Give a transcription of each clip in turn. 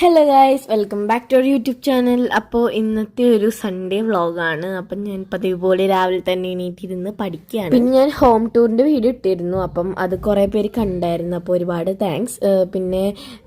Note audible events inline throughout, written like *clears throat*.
Hello guys welcome back to our YouTube channel അപ്പോൾ ഇന്നത്തെ ഒരു സൺഡേ വ്ളോഗാണ് അപ്പം ഞാൻ പതിവ് പോലെ രാവിലെ തന്നെ എണീറ്റിരുന്ന് പഠിക്കുകയാണ്. പിന്നെ ഞാൻ ഹോം ടൂറിന്റെ വീഡിയോ ഇട്ടിരുന്നു. അപ്പം അത് കുറേ പേര് കണ്ടായിരുന്നു. അപ്പോൾ ഒരുപാട് താങ്ക്സ് പിന്നെ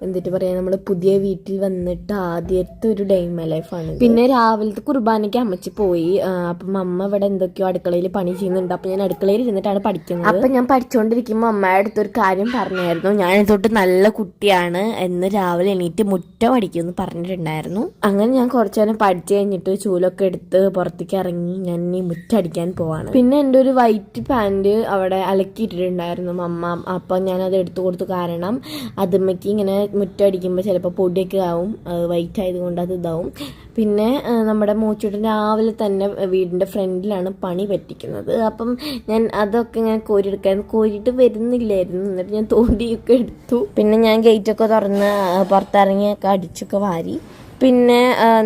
എന്നിട്ട് പറയാം നമ്മൾ പുതിയ വീട്ടിൽ വന്നിട്ട് ആദ്യത്തെ ഒരു ഡേ മൈ ലൈഫാണ് പിന്നെ രാവിലത്തെ കുർബാനയ്ക്ക് അമ്മച്ച് പോയി. അപ്പം അമ്മ ഇവിടെ എന്തൊക്കെയോ അടുക്കളയിൽ പണി ചെയ്യുന്നുണ്ട്. അപ്പം ഞാൻ അടുക്കളയിൽ ഇരുന്നിട്ടാണ് പഠിക്കുന്നത്. അപ്പം ഞാൻ പഠിച്ചുകൊണ്ടിരിക്കുമ്പോൾ അമ്മയുടെ അടുത്തൊരു കാര്യം പറഞ്ഞായിരുന്നു. ഞാൻ തൊട്ട് നല്ല കുട്ടിയാണ്. എന്ന് രാവിലെ എണീറ്റ് മുറ്റ പഠിക്കുമെന്ന് പറഞ്ഞിട്ടുണ്ടായിരുന്നു. അങ്ങനെ ഞാൻ കുറച്ചു നേരം പഠിച്ചു കഴിഞ്ഞിട്ട് ചൂലൊക്കെ എടുത്ത് പുറത്തേക്ക് ഇറങ്ങി ഞാൻ ഇനി മുറ്റടിക്കാൻ പോവാണ്. പിന്നെ എന്റെ ഒരു വൈറ്റ് പാന്റ് അവിടെ അലക്കിയിട്ടിട്ടുണ്ടായിരുന്നു അമ്മ. അപ്പം ഞാൻ അത് എടുത്തു കൊടുത്തു. കാരണം അതുമ്മയ്ക്ക് ഇങ്ങനെ മുറ്റടിക്കുമ്പോൾ ചിലപ്പോൾ പൊടിയൊക്കെ ആവും. വൈറ്റ് ആയതുകൊണ്ട് അത് ഇതാവും. പിന്നെ നമ്മുടെ മൂച്ചൂട്ടൻ രാവിലെ തന്നെ വീടിന്റെ ഫ്രണ്ടിലാണ് പണി പറ്റിക്കുന്നത്. അപ്പം ഞാൻ അതൊക്കെ ഇങ്ങനെ കോരിയെടുക്കാൻ കോരിയിട്ട് വരുന്നില്ലായിരുന്നു. എന്നിട്ട് ഞാൻ തോണ്ടിയൊക്കെ എടുത്തു. പിന്നെ ഞാൻ ഗേറ്റൊക്കെ തുറന്ന് പുറത്തിറങ്ങിയൊക്കെ അടിച്ചൊക്കെ വാരി. പിന്നെ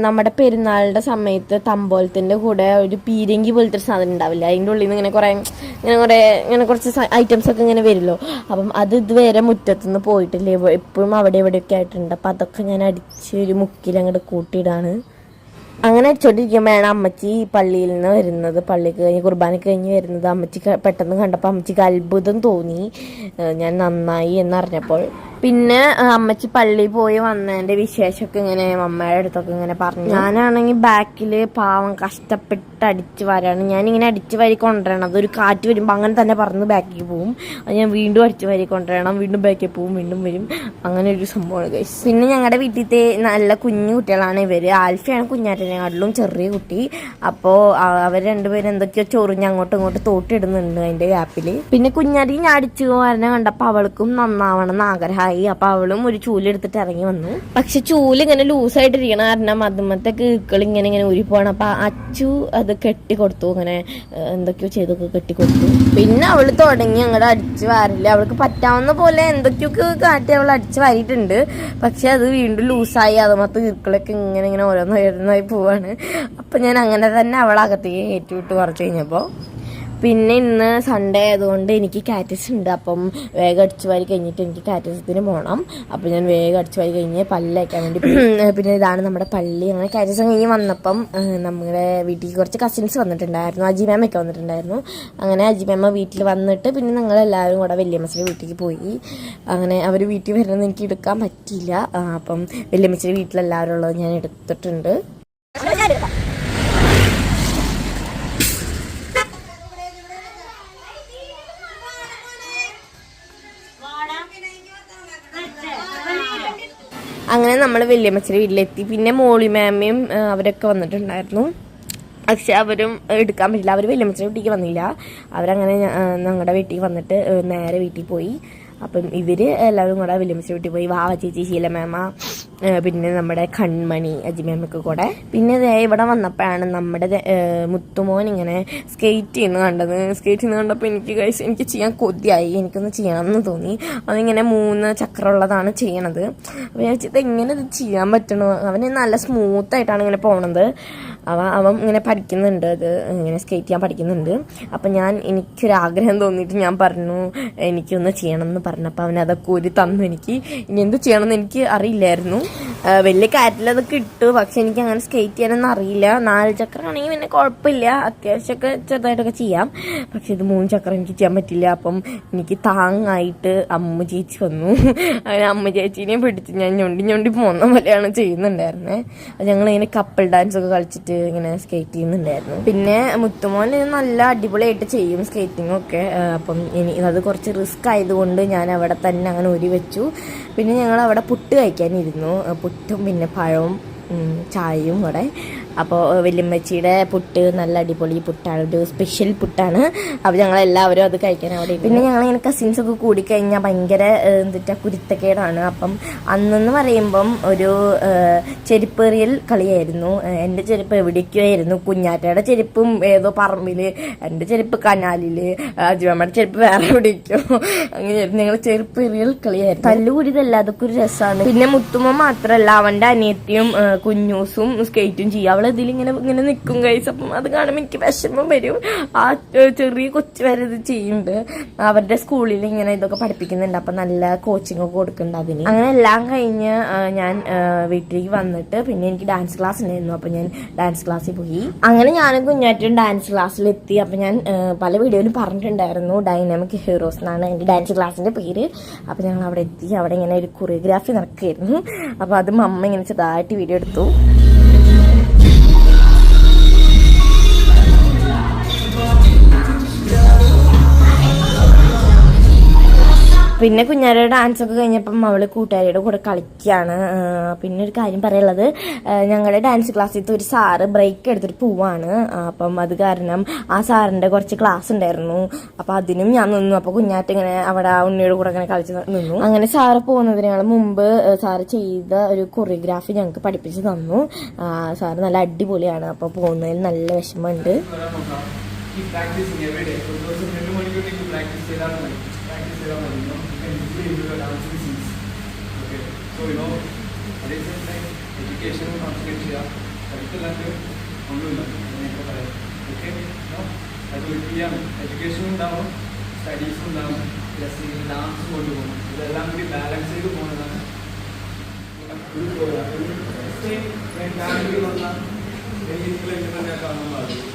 നമ്മുടെ പെരുന്നാളിന്റെ സമയത്ത് തമ്പോലത്തിന്റെ കൂടെ ഒരു പീരങ്കി പോലത്തെ ഒരു സാധനം ഉണ്ടാവില്ല? അതിന്റെ ഉള്ളിൽ നിന്ന് ഇങ്ങനെ കുറേ ഇങ്ങനെ കുറേ ഇങ്ങനെ കുറച്ച് ഐറ്റംസ് ഒക്കെ ഇങ്ങനെ വരുമല്ലോ? അപ്പം അത് ഇതുവരെ മുറ്റത്തുനിന്ന് പോയിട്ടില്ല. എപ്പോഴും അവിടെ ഇവിടെയൊക്കെ ആയിട്ടുണ്ട്. അപ്പം അതൊക്കെ ഞാൻ അടിച്ച് ഒരു മുക്കിൽ അങ്ങോട്ട് കൂട്ടിയിടാണ്. അങ്ങനെ അടിച്ചോണ്ടിരിക്കുമ്പോഴാണ് അമ്മച്ചി പള്ളിയിൽ നിന്ന് വരുന്നത്. പള്ളിക്ക് കഴിഞ്ഞ് കുർബാനയ്ക്ക് കഴിഞ്ഞ് വരുന്നത്. അമ്മച്ചി പെട്ടെന്ന് കണ്ടപ്പോൾ അമ്മച്ചിക്ക് അത്ഭുതം തോന്നി. ഞാൻ നന്നായി എന്നറിഞ്ഞപ്പോൾ. പിന്നെ അമ്മച്ചി പള്ളിയിൽ പോയി വന്നതിന്റെ വിശേഷമൊക്കെ ഇങ്ങനെ അമ്മയുടെ അടുത്തൊക്കെ ഇങ്ങനെ പറഞ്ഞു. ഞാനാണെങ്കിൽ ബാക്കിൽ പാവം കഷ്ടപ്പെട്ട് അടിച്ച് വരാണ്. ഞാനിങ്ങനെ അടിച്ച് വരി കൊണ്ടുവരണം. അതൊരു കാറ്റ് വരുമ്പോൾ അങ്ങനെ തന്നെ പറന്ന് ബാക്കിൽ പോവും. അത് ഞാൻ വീണ്ടും അടിച്ച് വരി കൊണ്ടുവരണം. വീണ്ടും ബാക്കിൽ പോവും. വീണ്ടും വരും. അങ്ങനെ ഒരു സംഭവമാണ് കഴിച്ചു പിന്നെ ഞങ്ങളുടെ വീട്ടിലത്തെ നല്ല കുഞ്ഞു കുട്ടികളാണ് ഇവർ ആൽഫിയാണ് ആൽഫയാണ് കുഞ്ഞാറ്റനെക്കാട്ടിലും ചെറിയ കുട്ടി. അപ്പോൾ അവർ രണ്ടുപേരും എന്തൊക്കെയോ ചൊറിഞ്ഞ് അങ്ങോട്ടും ഇങ്ങോട്ടും തോട്ടിടുന്നുണ്ട് അതിന്റെ ഗ്യാപ്പിൽ പിന്നെ കുഞ്ഞാടി ഞാൻ അടിച്ചു വരണ കണ്ടപ്പോൾ അവൾക്കും നന്നാവണം എന്ന് ആഗ്രഹമായി. അപ്പോൾ അവളും ഒരു ചൂലെടുത്തിട്ട് ഇറങ്ങി വന്നു. പക്ഷെ ചൂൽ ഇങ്ങനെ ലൂസായിട്ടിരിക്കണ കാരണം അതുമത്തെ കീക്കൾ ഇങ്ങനെ ഇങ്ങനെ ഊരി പോകണം അപ്പൊ അച്ചു അത് കെട്ടി കൊടുത്തു. ഇങ്ങനെ ഏഹ്, എന്തൊക്കെയോ ചെയ്തൊക്കെ കെട്ടി കൊടുത്തു. പിന്നെ അവൾ തുടങ്ങി അങ്ങോട്ട് അടിച്ച് വാരില്ല. അവൾക്ക് പറ്റാവുന്ന പോലെ എന്തൊക്കെയൊക്കെ കാട്ടി അവൾ അടിച്ച് വാരിയിട്ടുണ്ട്. പക്ഷെ അത് വീണ്ടും ലൂസായി. അതുമത്തെ കീക്കളൊക്കെ ഇങ്ങനെ ഇങ്ങനെ ഓരോന്ന് ഓരോന്നായി പോവാണ്. അപ്പം ഞാൻ അങ്ങനെ തന്നെ അവളെ അകത്തേക്ക് കയറ്റിവിട്ട് കുറച്ച് കഴിഞ്ഞപ്പോൾ പിന്നെ ഇന്ന് സൺഡേ ആയതുകൊണ്ട് എനിക്ക് കാറ്റസ് ഉണ്ട്. അപ്പം വേഗം അടിച്ചു വാരി കഴിഞ്ഞിട്ട് എനിക്ക് കാറ്റസത്തിന് പോകണം അപ്പം ഞാൻ വേഗം അടിച്ചു വാരി കഴിഞ്ഞ് പല്ലയ്ക്കാൻ വേണ്ടി *clears throat* പിന്നെ ഇതാണ് നമ്മുടെ പള്ളി. അങ്ങനെ കാറ്റസ് കഴിഞ്ഞ് വന്നപ്പം നമ്മുടെ വീട്ടിൽ കുറച്ച് കസിൻസ് വന്നിട്ടുണ്ടായിരുന്നു. അജി മാമൊക്കെ വന്നിട്ടുണ്ടായിരുന്നു. അങ്ങനെ അജി മാമ വീട്ടിൽ വന്നിട്ട് പിന്നെ ഞങ്ങൾ എല്ലാവരും കൂടെ വല്യമ്മച്ചിയുടെ വീട്ടിലേക്ക് പോയി. അങ്ങനെ അവർ വീട്ടിൽ വരുന്നത് എനിക്ക് എടുക്കാൻ പറ്റിയില്ല. അപ്പം വല്യമ്മച്ചിയുടെ വീട്ടിലെല്ലാവരും ഉള്ളത് ഞാൻ എടുത്തിട്ടുണ്ട്. അങ്ങനെ നമ്മൾ വല്യമ്മച്ചിയുടെ വീട്ടിലെത്തി. പിന്നെ മോളി മാമയും അവരൊക്കെ വന്നിട്ടുണ്ടായിരുന്നു. പക്ഷെ അവരും എടുക്കാൻ പറ്റില്ല. അവർ വല്യമ്മച്ചിയുടെ വീട്ടിലേക്ക് വന്നില്ല. അവരങ്ങനെ ഞങ്ങളുടെ വീട്ടിൽ വന്നിട്ട് നേരെ വീട്ടിൽ പോയി. അപ്പം ഇവർ എല്ലാവരും കൂടെ വല്യമ്മച്ചിയുടെ വീട്ടിൽ പോയി വാവ ചേച്ചി ശീല മാമ പിന്നെ നമ്മുടെ കൺമണി അജിമേമൊക്കെ കൂടെ. പിന്നെ ഇവിടെ വന്നപ്പോഴാണ് നമ്മുടെ മുത്തുമോൻ ഇങ്ങനെ സ്കേറ്റ് ചെയ്യുന്ന കണ്ടത്. സ്കേറ്റ് ചെയ്യുന്ന കണ്ടപ്പോൾ എനിക്ക് കഴിച്ച് എനിക്ക് ചെയ്യാൻ കൊതിയായി. എനിക്കൊന്ന് ചെയ്യണമെന്ന് തോന്നി. അതിങ്ങനെ മൂന്ന് ചക്രമുള്ളതാണ് ചെയ്യണത്. അപ്പോൾ ഞാൻ വെച്ചത് എങ്ങനെ ഇത് ചെയ്യാൻ പറ്റണോ? അവന് നല്ല സ്മൂത്തായിട്ടാണ് ഇങ്ങനെ പോണത്. അവ അവൻ ഇങ്ങനെ പഠിക്കുന്നുണ്ട്. അത് ഇങ്ങനെ സ്കേറ്റ് ചെയ്യാൻ പഠിക്കുന്നുണ്ട്. അപ്പം ഞാൻ എനിക്കൊരാഗ്രഹം തോന്നിയിട്ട് ഞാൻ പറഞ്ഞു എനിക്കൊന്ന് ചെയ്യണം എന്ന് പറഞ്ഞപ്പോൾ അവൻ അതൊക്കെ ഒരു തന്നു എനിക്ക്. ഇനി എന്ത് ചെയ്യണമെന്ന് എനിക്ക് അറിയില്ലായിരുന്നു. വലിയ കാറ്റിൽ അതൊക്കെ ഇട്ടു പക്ഷെ എനിക്ക് അങ്ങനെ സ്കേറ്റ് ചെയ്യാനൊന്നും അറിയില്ല. നാല് ചക്രം ആണെങ്കിൽ പിന്നെ കുഴപ്പമില്ല. അത്യാവശ്യമൊക്കെ ചെറുതായിട്ടൊക്കെ ചെയ്യാം. പക്ഷെ ഇത് മൂന്ന് ചക്രം എനിക്ക് ചെയ്യാൻ പറ്റില്ല. അപ്പം എനിക്ക് താങ്ങായിട്ട് അമ്മ ചേച്ചി വന്നു. അങ്ങനെ അമ്മ ചേച്ചീനെ പിടിച്ച് ഞാൻ ഞൊണ്ടി ഞൊണ്ടി പോകുന്ന പോലെയാണ് ചെയ്യുന്നുണ്ടായിരുന്നത് ഞങ്ങളിങ്ങനെ കപ്പിൾ ഡാൻസ് ഒക്കെ കളിച്ചിട്ട് ഇങ്ങനെ സ്കേറ്റ് ചെയ്യുന്നുണ്ടായിരുന്നു. പിന്നെ മുത്തുമോൻ നല്ല അടിപൊളിയായിട്ട് ചെയ്യും സ്കേറ്റിംഗ് ഒക്കെ. അപ്പം ഇനി അത് കുറച്ച് റിസ്ക് ആയതുകൊണ്ട് ഞാൻ അവിടെ തന്നെ അങ്ങനെ ഒരു വെച്ചു. പിന്നെ ഞങ്ങൾ അവിടെ പുട്ട് കഴിക്കാനിരുന്നു. പുട്ടും പിന്നെ പഴവും ചായയും കൂടെ. അപ്പോൾ വല്യമ്മച്ചിയുടെ പുട്ട് നല്ല അടിപൊളി പുട്ടാണ്. ഒരു സ്പെഷ്യൽ പുട്ടാണ്. അപ്പോൾ ഞങ്ങൾ എല്ലാവരും അത് കഴിക്കാൻ അവിടെ. പിന്നെ ഞങ്ങൾ ഇങ്ങനെ കസിൻസ് ഒക്കെ കൂടിക്കഴിഞ്ഞാൽ ഭയങ്കര എന്തിട്ടാ കുരുത്തക്കേടാണ്. അപ്പം അന്നെന്ന് പറയുമ്പം ഒരു ചെരുപ്പേറിയൽ കളിയായിരുന്നു. എന്റെ ചെരുപ്പ് എവിടേക്കുമായിരുന്നു കുഞ്ഞാറ്റയുടെ ചെരുപ്പും ഏതോ പറമ്പിൽ എന്റെ ചെരുപ്പ് കനാലിൽ അജിമമ്മയുടെ ചെരുപ്പ് വേറെ എവിടേക്കോ. അങ്ങനെ ഞങ്ങൾ ചെരുപ്പേറിയൽ കളിയായിരുന്നു. തല്ലുകൂടിയതല്ല അതൊക്കെ ഒരു രസമാണ് പിന്നെ മുത്തുമ്മ മാത്രമല്ല അവന്റെ അനിയത്തിയും കുഞ്ഞൂസും സ്കേറ്റും ചെയ്യും അവൾ അവൾ ഇതിലിങ്ങനെ ഇങ്ങനെ നിൽക്കും കൈസ് അപ്പം അത് കാണുമ്പോൾ എനിക്ക് വിഷമം വരും. ആ ചെറിയ കൊച്ചു വരെ ഇത് ചെയ്യുന്നുണ്ട്. അവരുടെ സ്കൂളിൽ ഇങ്ങനെ ഇതൊക്കെ പഠിപ്പിക്കുന്നുണ്ട്. അപ്പം നല്ല കോച്ചിങ് ഒക്കെ കൊടുക്കുന്നുണ്ട് അതിന്. അങ്ങനെ എല്ലാം കഴിഞ്ഞ് ഞാൻ വീട്ടിലേക്ക് വന്നിട്ട് പിന്നെ എനിക്ക് ഡാൻസ് ക്ലാസ് ഉണ്ടായിരുന്നു. അപ്പം ഞാൻ ഡാൻസ് ക്ലാസ്സിൽ പോയി. അങ്ങനെ ഞാനും കുഞ്ഞാറ്റും ഡാൻസ് ക്ലാസ്സിലെത്തി അപ്പം ഞാൻ പല വീഡിയോയിലും പറഞ്ഞിട്ടുണ്ടായിരുന്നു. ഡൈനാമിക് ഹീറോസ് എന്നാണ് എന്റെ ഡാൻസ് ക്ലാസ്സിന്റെ പേര്. അപ്പം ഞങ്ങൾ അവിടെ എത്തി. അവിടെ ഇങ്ങനെ ഒരു കൊറിയോഗ്രാഫി നടക്കുകയായിരുന്നു. അപ്പോൾ അത് അമ്മ ഇങ്ങനെ ചെറുതായിട്ട് വീഡിയോ എടുത്തു. പിന്നെ കുഞ്ഞാരുടെ ഡാൻസ് ഒക്കെ കഴിഞ്ഞപ്പം അവൾ കൂട്ടുകാരിയുടെ കൂടെ കളിക്കുകയാണ് പിന്നെ ഒരു കാര്യം പറയുള്ളത് ഞങ്ങളുടെ ഡാൻസ് ക്ലാസ്സിലത്തെ ഒരു സാറ് ബ്രേക്ക് എടുത്തിട്ട് പോവാണ്. അപ്പം അത് കാരണം ആ സാറിന്റെ കുറച്ച് ക്ലാസ് ഉണ്ടായിരുന്നു. അപ്പം അതിനും ഞാൻ നിന്നു. അപ്പൊ കുഞ്ഞാറ്റ ഇങ്ങനെ അവിടെ ആ ഉണ്ണിയുടെ കൂടെ ഇങ്ങനെ കളിച്ച് നിന്നു. അങ്ങനെ സാറ് പോകുന്നതിനേക്കാൾ മുമ്പ് സാറ് ചെയ്ത ഒരു കൊറിയോഗ്രാഫി ഞങ്ങൾക്ക് പഠിപ്പിച്ച് തന്നു. സാറ് നല്ല അടിപൊളിയാണ്. അപ്പോൾ പോകുന്നതിൽ നല്ല വിഷമമുണ്ട്. Keep practicing every day. Who really want you to practice ചെയ്താൽ മതി. Practice ചെയ്താൽ മതി. Easily improve your dancing skills. Okay. So you know, at the same time, education concentrate ചെയ്യുക. പഠിപ്പില്ലാണ്ട് ഒന്നുമില്ല. അങ്ങനെയൊക്കെ പറയാം. No? അത് ഒരു ചെയ്യാം. എഡ്യൂക്കേഷനും ഉണ്ടാവും സ്റ്റഡീസും ഉണ്ടാവും പ്ലസ് ഡാൻസും കൊണ്ടുപോകണം ഇതെല്ലാം കൂടി ബാലൻസ് ചെയ്ത് പോകുന്നതാണ് ഒരു ഒരു ഫാമിലി you എനിക്ക് തന്നെ കാണാൻ പാടില്ല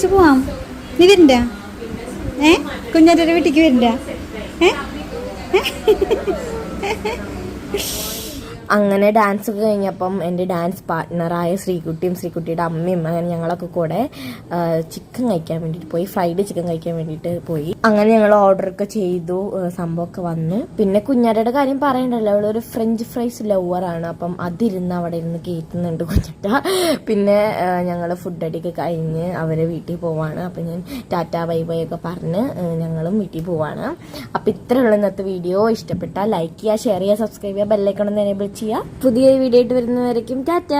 വീട്ടിച്ച് പോവാം. നീ വരണ്ട. ഏ? കുഞ്ഞാറ്റയുടെ വീട്ടിക്ക് വരണ്ട. ഏ? *laughs* അങ്ങനെ ഡാൻസ് ഒക്കെ കഴിഞ്ഞപ്പം എന്റെ ഡാൻസ് പാർട്ട്ണറായ ശ്രീകുട്ടിയും ശ്രീകുട്ടിയുടെ അമ്മയും അങ്ങനെ ഞങ്ങളൊക്കെ കൂടെ ചിക്കൻ കഴിക്കാൻ വേണ്ടിയിട്ട് പോയി. ഫ്രൈഡ് ചിക്കൻ കഴിക്കാൻ വേണ്ടിയിട്ട് പോയി. അങ്ങനെ ഞങ്ങൾ ഓർഡർ ഒക്കെ ചെയ്തു. സംഭവമൊക്കെ വന്നു. പിന്നെ കുഞ്ഞാട്ടയുടെ കാര്യം പറയണ്ടല്ലോ. അവളൊരു ഫ്രഞ്ച് ഫ്രൈസ് ലവറാണ് അപ്പം അതിരുന്ന് അവിടെ ഇരുന്ന് കയറ്റുന്നുണ്ട് കുഞ്ഞാട്ട പിന്നെ ഞങ്ങൾ ഫുഡ് അടിയൊക്കെ കഴിഞ്ഞ് അവരെ വീട്ടിൽ പോവാണ്. അപ്പം ഞാൻ ടാറ്റ ബൈ ബൈ ഒക്കെ പറഞ്ഞ് ഞങ്ങളും വീട്ടിൽ പോവാണ്. അപ്പം ഇത്രയുള്ള ഇന്നത്തെ വീഡിയോ ഇഷ്ടപ്പെട്ടാൽ ലൈക്ക് ചെയ്യുക ഷെയർ ചെയ്യുക സബ്സ്ക്രൈബ് ചെയ്യുക ബെല്ലൈക്കണം എനേബിൾ ചെയ്യുക പുതിയ വീഡിയോ ആയിട്ട് വരുന്നവരേക്കും ടാറ്റ.